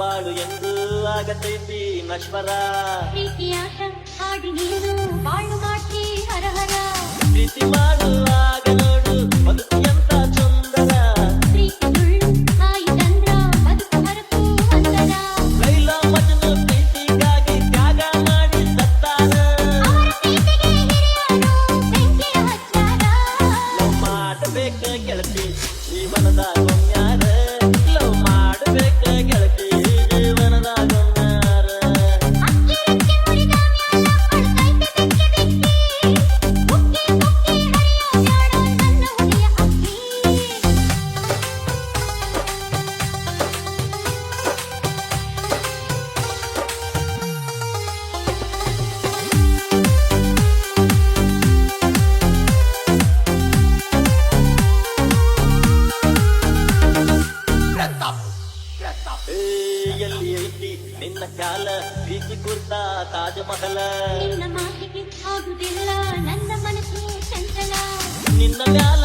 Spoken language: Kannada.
ಬಾಳು ಎಂದು ಆಗತೈತಿ ನಶ್ವರ ಪ್ರೀತಿಯ ಹಾಡಿ ನೀನು ಬಾಳು ಮಾಡಿ ಹರಹರ. ಪ್ರೀತಿ ಮಾಡುವಾಗ ನೋಡು ಬದುಕು ಎಂತ ಸುಂದರ. ಪ್ರೀತಿ ಸುಳ್ಳು ಚಂದ್ರ ಬದುಕು ಮರೆತು ಅಂತರ ಲೈಲ ಮಜನು ಪ್ರೀತಿಗಾಗಿ ತ್ಯಾಗ ಮಾಡಿ ಸತ್ತಾರ ಲವ್ ಮಾಡಬೇಕ ಗೆಳತಿ ಜೀವನದ ಗಮ್ಯಾರ. Gotta pick that. ಎಲ್ಲಿ ಐತಿ ನಿನ್ನ ಕಾಲ ಪ್ರೀತಿ ಕುರ್ತ ತಾಜ್ ಮಹಲ. ನಿನ್ನ ಮಾತಿಗೆ ಆಗುದಿಲ್ಲ ನನ್ನ ಮನಸ್ಸು ಚಂಚಲ. ನಿನ್ನ ಮ್ಯಾಲ